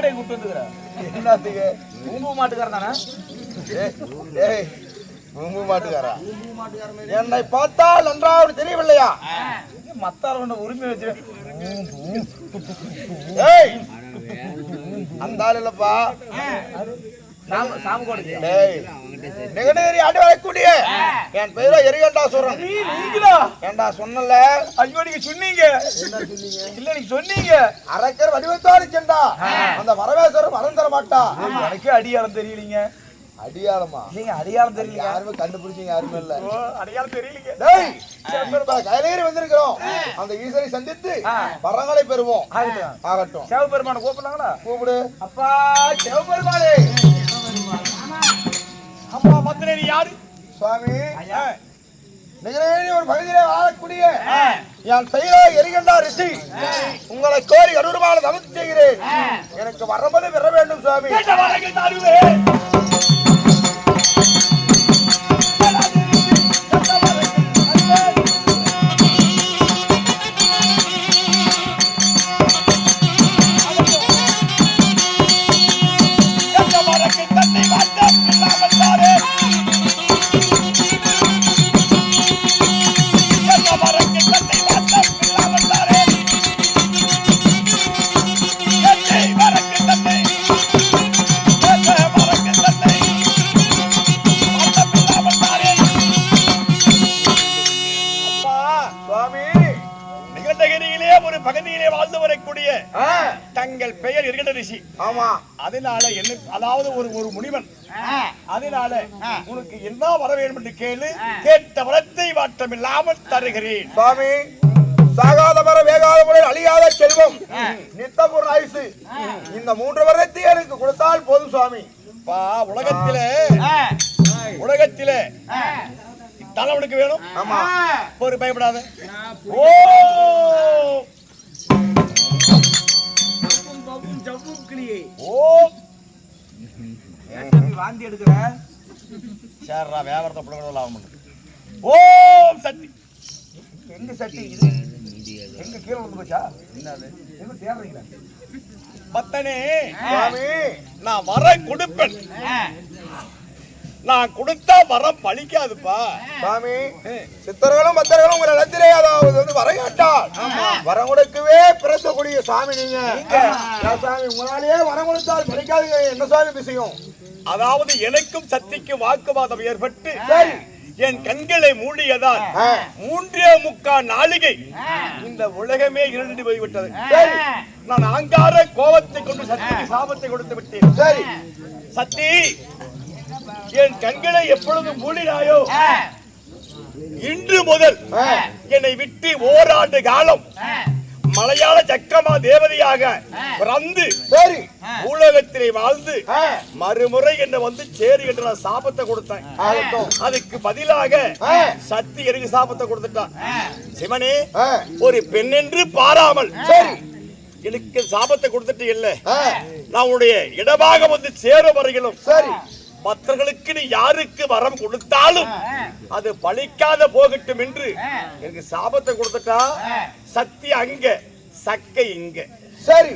மாடை கூட்டு வந்துக்கிற. என்னத்துக்கு? பூம்பு மாட்டுக்காரன் தானே? ஏய், உம்பு மாட்டுக்காரா? என்னை பார்த்தால் நன்றாக தெரியவில்லையா? மத்தால ஒண்ணு உரிமை வச்சு ஏய் அந்த ஆள் இல்லப்பா. நெகடேரி ஆண்டு வரக்கூடிய என் பெயரோ எரிகண்டா சொல்றேன். நீங்களா? ஏண்டா சொன்னல? ஐயோ நீங்க சொன்னீங்க. என்ன சொன்னீங்க? இல்ல நீங்க சொன்னீங்க. அரக்கர் வடிவத்தோடு சென்றா. அந்த வரவேசர் வரம் தர மாட்டா. எனக்கே அடியாரம் தெரியலீங்க. அடியாளமா? நீங்க அடியாரம் தெரியலீங்க. யாருமே கண்டுபிடிச்சீங்க யாருமே இல்ல. ஓ, அடையாளம் தெரியலீங்க. டேய் கைலேறி வந்திருக்கிறோம். அந்த ஈசனை சந்தித்து. வரங்களை பெறுவோம். ஆகட்டும். ஆகட்டும். சிவபெருமான கூப்பிடலாங்களா? கூப்பிடு. அப்பா சிவபெருமானே. அம்மா மந்திரேரி யாரு? சுவாமி நிகழேறி ஒரு பகுதியிலே வாழக்கூடிய என் பெயரோ எரிகண்டா ரிஷி உங்களை கோரி கரூரமான தவிர்த்து செய்கிறேன். எனக்கு வரம்பது பெற வேண்டும் சுவாமி. நிகழ்ந்தகிரியிலே ஒரு பகுதியிலே வாழ்ந்து வரக்கூடிய தங்கள் பெயர் இருக்கின்ற ரிஷி. ஆமா. அதனால என்ன அதாவது ஒரு ஒரு முனிவன். அதனால உனக்கு என்ன வர வேண்டும் என்று கேளு கேட்ட வரத்தை மாற்றம் இல்லாமல் தருகிறேன். சுவாமி சாகாத மர வேகாத முறையில் அழியாத செல்வம். நித்தபூர் ஆயுசு. இந்த மூன்று வருடத்தை எனக்கு கொடுத்தால் போதும் சுவாமி. பா உலகத்திலே உலகத்திலே தலைவனுக்கு வேணும். ஆமா. ஒரு பயப்படாத. ஓ! ஓ! வாந்தி எடுக்கிற. சேர்றா வியாபாரத்தை புடுங்கணும் லாபம் ஓம் சக்தி எங்க சக்தி இது? எங்க கீழே வந்து போச்சா? என்னது? எங்க தேடுறீங்களா பத்தனே. நான் வர கொடுப்பேன். நான் கொடுத்தா வரம் பழிக்காதுப்பா. சுவாமி சித்தர்களும் பக்தர்களும் உங்கள் இடத்திலே அதாவது வந்து வரையாட்டால் வரம் கொடுக்கவே பிறந்தக்கூடிய சாமி நீங்க. சாமி உங்களாலேயே வரம் கொடுத்தால் கிடைக்காதுங்க என்ன சாமி விஷயம் அதாவது எனக்கும் சக்திக்கும் வாக்குவாதம் ஏற்பட்டு சரி. என் கண்களை மூடியதால். மூன்றே முக்கால் நாளிகை இந்த உலகமே இருண்டு போய்விட்டது. சரி. நான் ஆங்கார கோபத்தை கொண்டு சக்திக்கு சாபத்தை கொடுத்து விட்டேன். சரி. சக்தி என் கண்களை எப்பொழுது மூடினாயோ? இன்று முதல். என்னை விட்டு ஓராண்டு காலம் மலையாள சக்கமா தேவதையாக பிறந்து சரி. உலகத்திலே வாழ்ந்து. மறுமுறை என்ன வந்து சேரு என்று நான் சாபத்தை கொடுத்தேன். அதுக்கு பதிலாக. சக்தி எனக்கு சாபத்தை கொடுத்துட்டான். சிவனே. ஒரு பெண் என்று பாராமல் சரி. எனக்கு சாபத்தை கொடுத்துட்டு இல்ல. நான் உன்னுடைய இடமாக வந்து சேரும் வரையிலும் சரி. மற்றவர்களுக்கு நீ யாருக்கு வரம் கொடுத்தாலும் அது பலிக்காத போகட்டும் என்று எனக்கு சாபத்தை கொடுத்துட்டா? சக்தி அங்க சக்கை இங்க. சரி.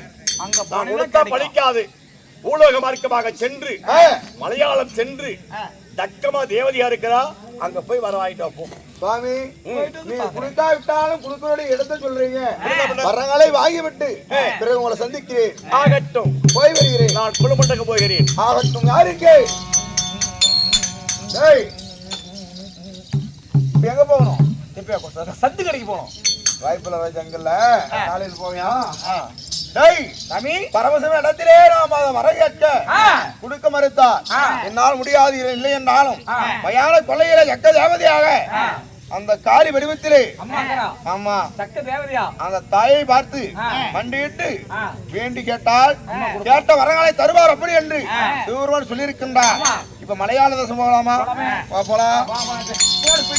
நான் கொடுத்தா பலிக்காது. பூலோக மார்க்கமாக சென்று. மலையாளம் சென்று தக்கமா தேவதையா இருக்கிறா? அங்க போய் வரவாயிட்டா போ சுவாமி நீங்க குடித்தா விட்டாலும் குடுக்கக்கூடிய இடத்தை சொல்றீங்க? வரங்களை வாங்கி விட்டு பிறகு உங்களை சந்திக்கிறேன். ஆகட்டும். போய் வருகிறேன். நான் குழுமண்டக்கு போகிறேன். ஆகட்டும் யாருக்கு டேய் இப்ப எங்க போகணும்? இப்ப சத்து கடைக்கு போனோம் வாய்ப்புல ஜங்கல்ல. காலையில் போவியா? டேய் சாமி. பரமசிவ இடத்திலே நாம் அதை வர கேட்க கொடுக்க மறுத்தார். என்னால் முடியாது இல்லை என்றாலும். பயான கொள்ளையில எக்க தேவதையாக. அந்த காளி வடிவத்திலே. ஆமா. அந்த தாயை பார்த்து. மண்டியிட்டு. வேண்டி கேட்டால் கேட்ட வரங்களை தருவார் அப்படி என்று சிவருமான் சொல்லியிருக்கின்றார். இப்ப மலையாள தேசம் போகலாமா போலாமே. போலாம்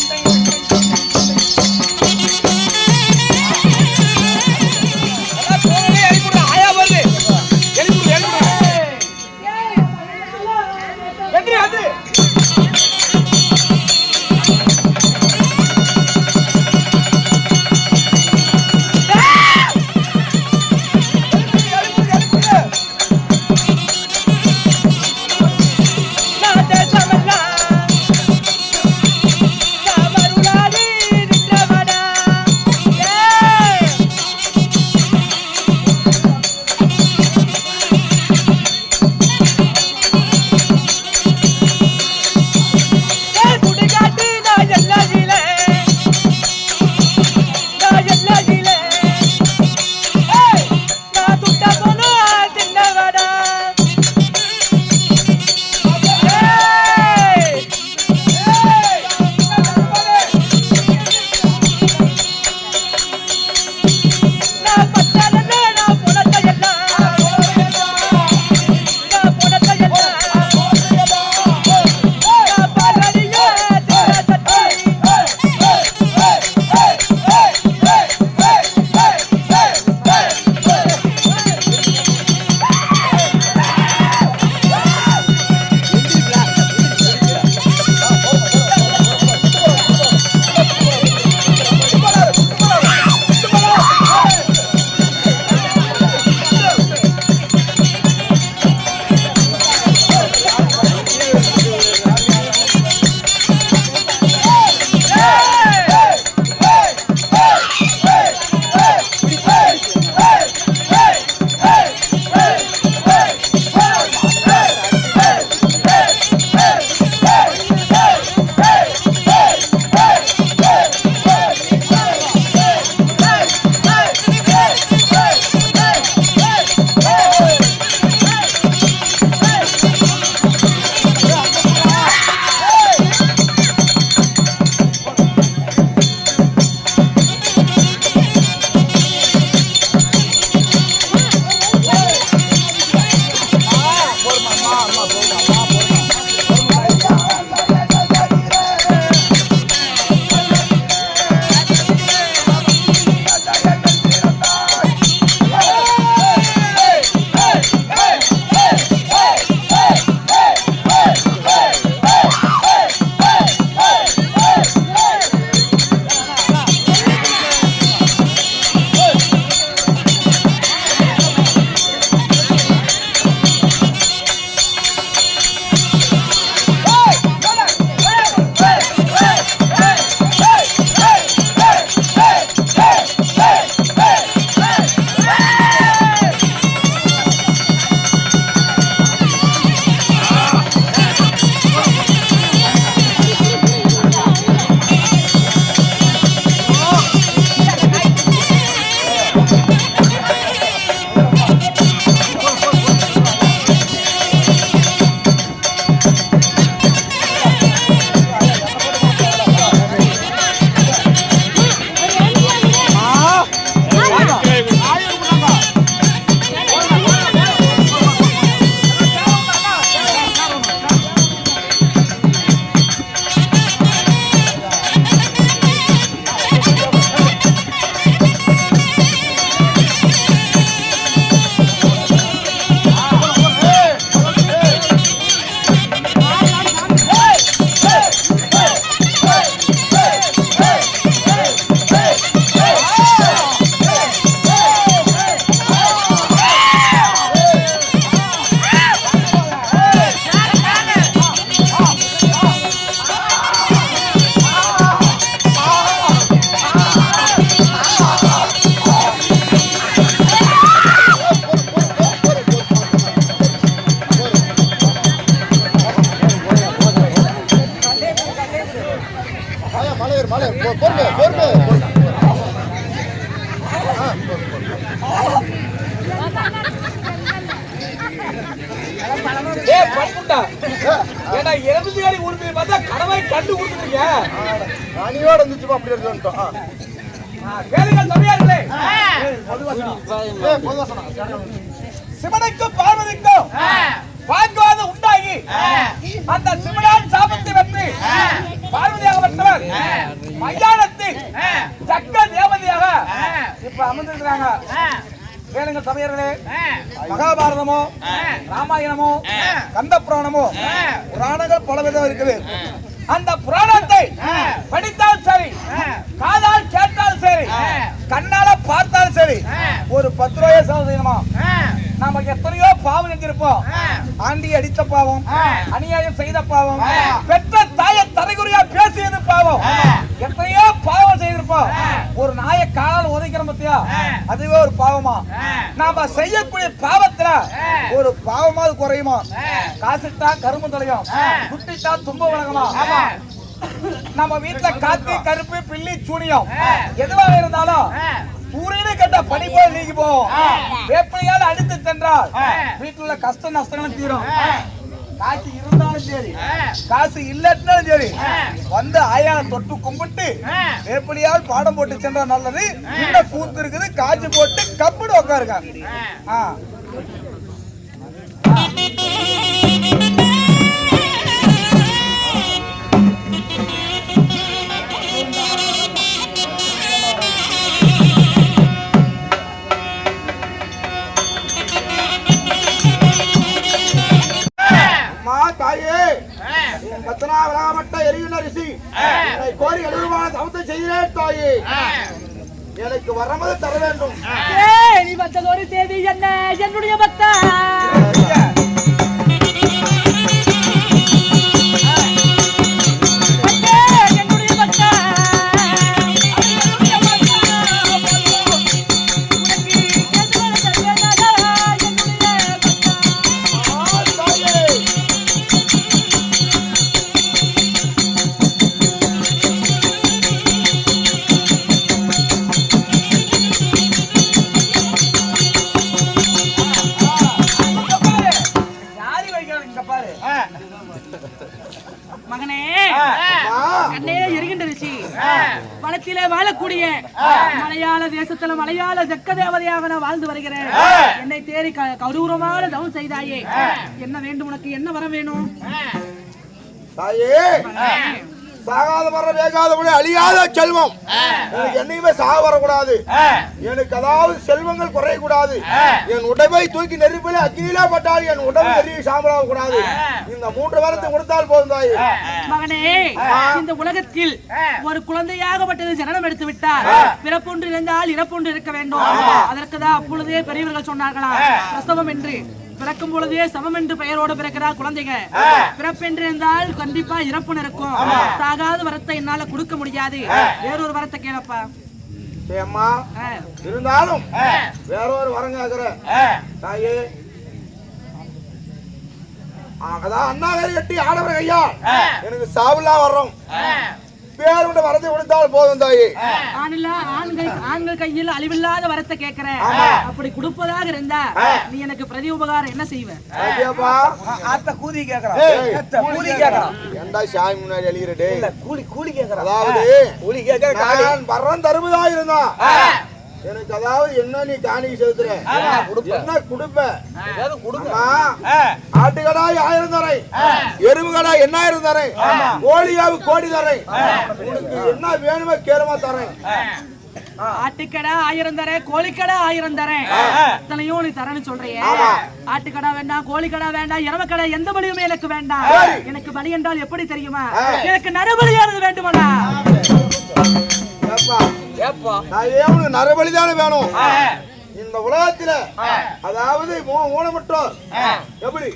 ஏன்னா எலும்பு காடி உரிமையை பார்த்தா கடவை கண்டு கொடுத்துருக்கீங்க அணியோட இருந்துச்சுப்பா அப்படி எடுத்துட்டோம் பார்வதிக்கும் வாங்க உண்டாகி அந்த சிவனான் சாபத்தை வெற்றி பார்வதியாக பெற்றவர் மையானத்தில் சக்க தேவதையாக இப்ப அமர்ந்திருக்கிறாங்க. கேளுங்க சமையர்களே மகாபாரதமோ ராமாயணமோ கந்த புராணமோ புராணங்கள் பலவிதம் இருக்குது. அந்த புராணத்தை படித்தால் சரி காதால் கேட்டால் சரி கண்ணால பார்த்தால் சரி ஒரு பத்து ரூபாய் செலவு செய்யணுமா? நமக்கு எத்தனையோ பாவம் செஞ்சிருப்போம். ஆண்டி அடித்த பாவம் அநியாயம் செய்த பாவம் பெற்ற தாயை தரைகுறையா பேசியது பாவம். எத்தனையோ பாவம் செய்திருப்போம். ஒரு நாயை காலால் உதைக்கிறோம் பத்தியா? அதுவே ஒரு பாவமா? நாம செய்யக்கூடிய பாவத்துல ஒரு பாவமாவது குறையுமா? காசுட்டா கரும்பு தொலையும் குட்டிட்டா தும்ப உலகமா நம்ம வீட்டுல காத்து கருப்பு பில்லி சூனியம் எதுவாக இருந்தாலும் சூரியனை கட்ட பனி போல் நீங்கி போகும் வேப்பனையால் அடித்து சென்றால் வீட்டுல உள்ள கஷ்ட நஷ்டங்களும் தீரும். காசு இருந்தாலும் சரி. காசு இல்லாட்டினாலும் சரி. வந்து ஆயான தொட்டு கும்பிட்டு வேப்பனியால் பாடம் போட்டு சென்றா நல்லது. இந்த கூத்து இருக்குது. காய்ச்சி போட்டு கப்புடு உட்காருங்க ஆ. எனக்கு வரமது மலையாள ஜக்க தேவதையாக நான் வாழ்ந்து வருகிறேன். என்னை தேடி க- கௌரவமான தவம் செய்தாயே. என்ன வேண்டும் உனக்கு? என்ன வர வேணும்? தாயே. சாகாத மர வேகாத மொழி அழியாத செல்வம். எனக்கு என்னைக்குமே சாக வரக்கூடாது. எனக்கு அதாவது செல்வங்கள் குறையக்கூடாது. என் உடம்பை தூக்கி நெருப்பிலே அக்கிலே பட்டால் என் உடம்பு நெருங்கி சாம்பலாக கூடாது இந்த மூன்று வாரத்தை கொடுத்தால் போதும் தாயே மகனே இந்த உலகத்தில் ஒரு குழந்தையாகப்பட்டது ஜனனம் எடுத்து விட்டார் பிறப்பொன்று இருந்தால் இறப்பொன்று இருக்க வேண்டும். அதற்கு தான் அப்பொழுதே பெரியவர்கள் சொன்னார்களா பிரசவம் என்று. பிறக்கும் பொழுதே சமம் என்று பெயரோடு பிறக்கிறார் குழந்தைங்க. பிறப்பென்று இருந்தால் கண்டிப்பா இறப்புன்னு இருக்கும். சாகாத வரத்தை என்னால கொடுக்க முடியாது. வேறொரு வரத்தை கேளப்பா. ஆ. இருந்தாலும் வேற ஒரு வரம் கேக்குறேன் தாயே. அதான் அண்ணாவேரி கட்டி ஆடவர் ஐயா எனக்கு சாவுலாம் வர்றோம். பேர் விட்டு வரதை கொடுத்தால் போதும் தாயே. ஆணில்ல ஆண்கள் ஆண்கள் கையில் அழிவில்லாத வரத்தை கேட்கிறேன் அப்படி கொடுப்பதாக இருந்தா நீ எனக்கு பிரதி உபகாரம் என்ன செய்வ? ஆத்த கூலி கேக்குறான் கூலி கேக்குறான் ஏன்டா சாமி முன்னாடி அழிகிறடே இல்ல கூலி கூலி கேக்குறான் அதாவது கூலி கேக்குற காலி. நான் வர்றேன் தருவதா இருந்தா? எனக்கு அதாவது என்ன நீ காணிக்கு செலுத்துற? என்ன கொடுப்ப. ஏதாவது கொடுங்க. அம்மா ஆட்டுக்கடாய் ஆயிரம் தரை எருவு கடாய் எண்ணாயிரம் தரை கோழியாவு கோடி தரை உனக்கு என்ன வேணுமோ கேளுமா தரேன். ஆட்டுக்கடை ஆயிரம் தரேன் கோழிக்கடை ஆயிரம் தரேன். இத்தனையும் நீ தரேன்னு சொல்றியே. ஆட்டுக்கடை வேண்டாம் கோழிக்கடை வேண்டாம் இரவக்கடை எந்த பலியுமே எனக்கு வேண்டாம். எனக்கு பலி என்றால் எப்படி தெரியுமா? எனக்கு நரபலியானது வேண்டுமாடா உனக்கு நரபலி தானே வேணும்? இந்த உலகத்துல அதாவது ஊனமுற்றோர் எப்படி?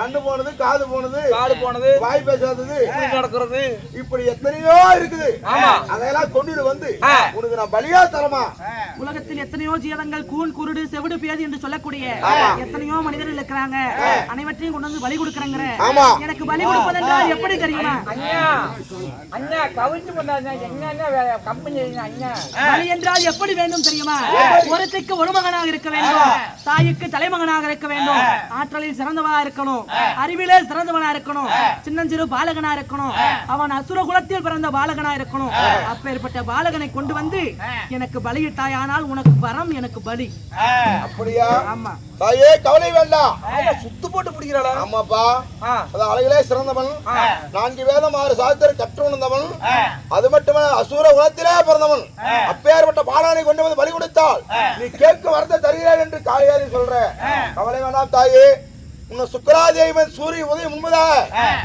கண்ணு போனது காது போனது காடு போனது வாய் பேசாதது. நடக்கிறது. இப்படி எத்தனையோ இருக்குது. ஆமா. அதையெல்லாம் கொண்டுட்டு வந்து. உனக்கு நான் பலியா தரமா? உலகத்தில் எத்தனையோ ஜீவங்கள் கூன் குருடு செவிடு பேதி என்று சொல்லக்கூடிய எத்தனையோ மனிதர்கள் இருக்கிறாங்க. அனைவற்றையும் கொண்டு வந்து பலி கொடுக்கறங்கிற. எனக்கு பலி கொடுப்பதென்றால் எப்படி தெரியுமா? அண்ணா என்ன கம்பெனி அண்ணா. பலி என்றால் எப்படி வேண்டும் தெரியுமா? ஒருத்திக்கு ஒரு மகனாக இருக்க வேண்டும். தாய்க்கு தலைமகனாக இருக்க வேண்டும். ஆற்றலில் சிறந்தவா இருக்கணும். அறிவிலே சிறந்தவனா இருக்கணும். சின்னஞ்சிறு பாலகனா இருக்கணும். அவன் அசுர குலத்தில் பிறந்த பாலகனா இருக்கணும். அப்பேற்பட்ட பாலகனை கொண்டு வந்து எனக்கு பலியிட்டாய் ஆனால் உனக்கு வரம் எனக்கு பலி. அப்படியா? ஆமா. தாயே கவலை வேண்டாம் சுத்து போட்டு பிடிக்கிறாளா? ஆமாப்பா. அது அழகிலே சிறந்தவன். நான்கு வேதம் ஆறு சாஸ்திரம் கற்று உணர்ந்தவன். அது மட்டுமல்ல அசூர குலத்திலே பிறந்தவன். அப்பேற்பட்ட பாலனை கொண்டு வந்து பலி கொடுத்தால் நீ கேட்கும் வரத்தை தருகிறாய் என்று காளியாதி சொல்ற. கவலை வேண்டாம் தாயே. உன்னை சுக்கராதேவன் சூரிய உதயம் முன்பதாக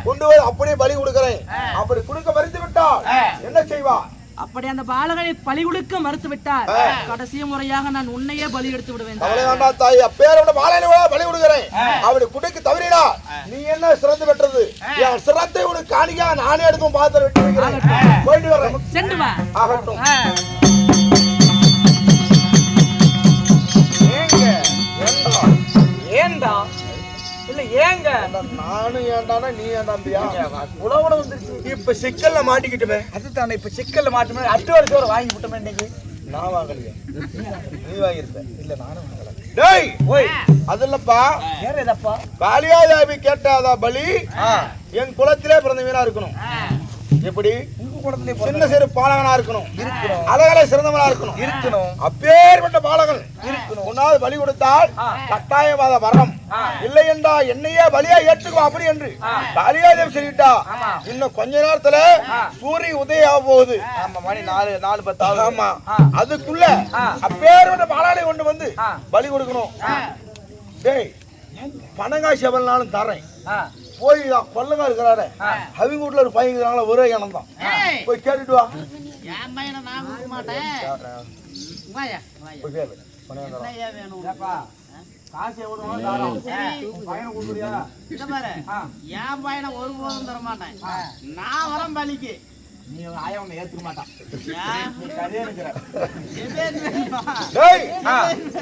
கொண்டு வந்து அப்படியே பலி கொடுக்கிறேன். அப்படி கொடுக்க மறுத்து விட்டால் என்ன செய்வா? அப்படி அந்த பாலகனை பலி கொடுக்க மறுத்து விட்டார் கடைசி முறையாக நான் உன்னையே பலி எடுத்து விடுவேன் வேண்டாம் தாய். அப்பேரோட பாலனை பலி கொடுக்கிறேன். அப்படி குடிக்கு தவறிடா. நீ என்ன சிறந்து பெற்றது? என் சிரத்தை உனக்கு காணிக்கா நானே எடுக்கும் பாத்திரம் விட்டு வைக்கிறேன். போயிட்டு வரேன். சென்று வா. ஆகட்டும். ஏங்க? நானும் ஏண்டானா நீ ஏண்டாம்பியா உழவுட வந்துருச்சு. இப்ப சிக்கல்ல மாட்டிக்கிட்டுமே. அதுதானே இப்ப சிக்கல்ல மாட்டுமே அட்டு வருஷம் வாங்கி விட்டோமே இன்னைக்கு. நான் வாங்கலையே. நீ வாங்கியிருப்ப இல்ல நானும் வாங்கல. டேய் ஓய். அது இல்லப்பா. வேற ஏதப்பா? காளியாதாபி கேட்டாதா பலி? என் குலத்திலே பிறந்த வீரா இருக்கணும். எப்படி? உங்க குளத்திலே சின்ன சிறு பாலகனா இருக்கணும். அழகலை சிறந்தவனா இருக்கணும். இருக்கணும். அப்பேற்பட்ட பாலகன். இருக்கணும். உன்னால் பலி கொடுத்தால் கட்டாயவாத வரம். இல்லை என்றா என்னையே பலியா ஏற்றுக்கோ அப்படி என்று. காளியாதேவி சொல்லிட்டா. இன்னும் கொஞ்ச நேரத்துல சூரிய உதயம் ஆக போகுது ஆமா மணி நாலு நாலு பத்து ஆகுது. ஆமா அதுக்குள்ள அப்பேற்பட்ட பாலாடை கொண்டு வந்து பலி கொடுக்கணும். டேய் பணங்காய் செவல்னாலும் தரேன் போய் கொள்ளங்க இருக்கிறாரு. அவங்க வீட்டுல ஒரு பையன் இருக்கிறாங்களா ஒரே இனம் தான். போய் கேட்டுட்டு வா. என் பையனை நான் கொடுக்க மாட்டேன். காசு எவ்வளவு பையனை கொடுக்குறியா? இங்க பாரு. என் பையனை ஒருபோதும் தர மாட்டேன். நான் வரேன் பலிக்கு நீ ஆயா உன்னை ஏத்துக்க மாட்டான். ஏன்? நீ கரையே இருக்கிற எது வேணுமா? டேய்!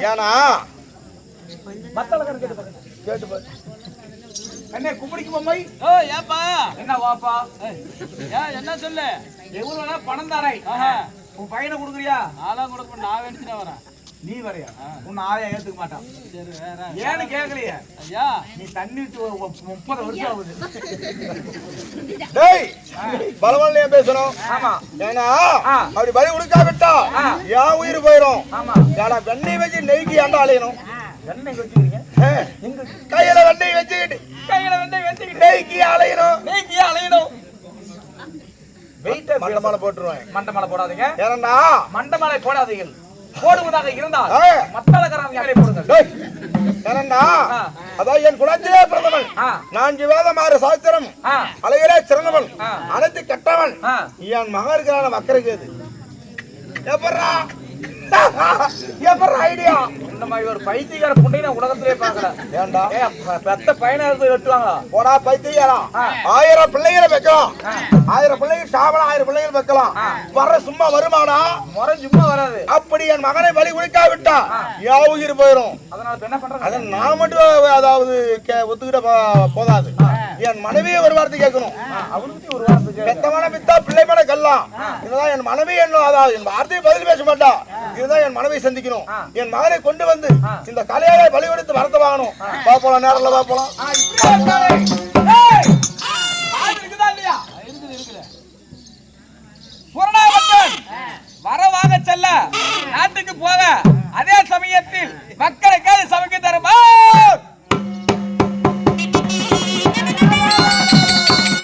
ஏனா மத்தள கணக்கு கேட்டு பாருங்க. கேட்டு பாரு. அண்ணே கும்பிடிக்கு பொம்மை ஓ ஏப்பா? என்ன வாப்பா? ஏன் என்ன சொல்லு? எவ்வளவு வேணா பணம் தாரை உன் பையனை கொடுக்குறியா? நாலாம் கொடுக்க நான் வேணுச்சுனா வரேன். நீ வரையா? உன்னை ஆயா ஏத்துக்க மாட்டான். சரி வேற. ஏன்னு கேட்கலையே ஐயா. நீ தண்ணி விட்டு முப்பது வருஷம் ஆகுது. டேய் பலவான்லயே பேசணும்? ஆமா. ஏன்னா ஆ. அப்படி பலி கொடுக்காவிட்டா என் உயிர் போயிடும் ஆமா. ஏன்னா வெண்ணெய் வச்சு நெய்க்கு ஏன்டா அலையணும்? என்ன வச்சுக்கிறீங்க ஏ, கையில வெண்ணெய் வச்சுக்கிட்டு கையில வெந்தயம் வச்சுக்கிட்டு. நெய்க்கு அலையணும். நீக்கி அலையணும். வெயிட்ட போட்டுருவேன். மண்டமலை போடாதீங்க. ஏன்னா மண்டமலை போடாதீர்கள். போடுவதாக இருந்தால் யாரை போடுங்கள். ஆ. அதான் என் குலத்திலே பிறந்தவன். நான்கு வேதம் ஆறு சாஸ்திரம். அழகிலே சிறந்தவன். அனைத்து கெட்டவன். என் மகன் இருக்கிறான மக்களுக்கு எப்பட்றா? எப்பட்றா ஐடியா? இந்த மாதிரி ஒரு பைத்தியக்கார புண்டை நான் உலகத்திலே பார்க்கல. ஏண்டா? பெத்த பையனை எடுத்து வெட்டுவாங்களா? போடா பைத்தியாரா ஆ. ஆயிரம் பிள்ளைகளை வைக்கலாம். ஆயிரம் பிள்ளைகள் சாவலாம் ஆயிரம் பிள்ளைகள் வைக்கலாம். வர சும்மா வருமானா முறை சும்மா வராது. அப்படி என் மகனை பலி கொடுக்காவிட்டா யா உயிர் போயிடும் அதனால என்ன பண்றாங்க அதை நான் மட்டும் அதாவது ஒத்துக்கிட்ட போதாது. என் மனைவியை ஒரு வார்த்தை கேட்கணும். பெத்தவன வித்தா பிள்ளை மேல கல்லாம் இதுதான் என் மனைவி என்ன அதாவது என் வார்த்தையை பதில் பேச மாட்டா. இதுதான் என் மனைவி சந்திக்கணும். என் மகனை கொண்டு வந்து இந்த கலையாளை பலி கொடுத்து வரத்த வாங்கணும். பாப்போலாம் நேரில் பாப்போலாம் வர வாங்க செல்ல. நாட்டுக்கு போக. அதே சமயத்தில் மக்களுக்கு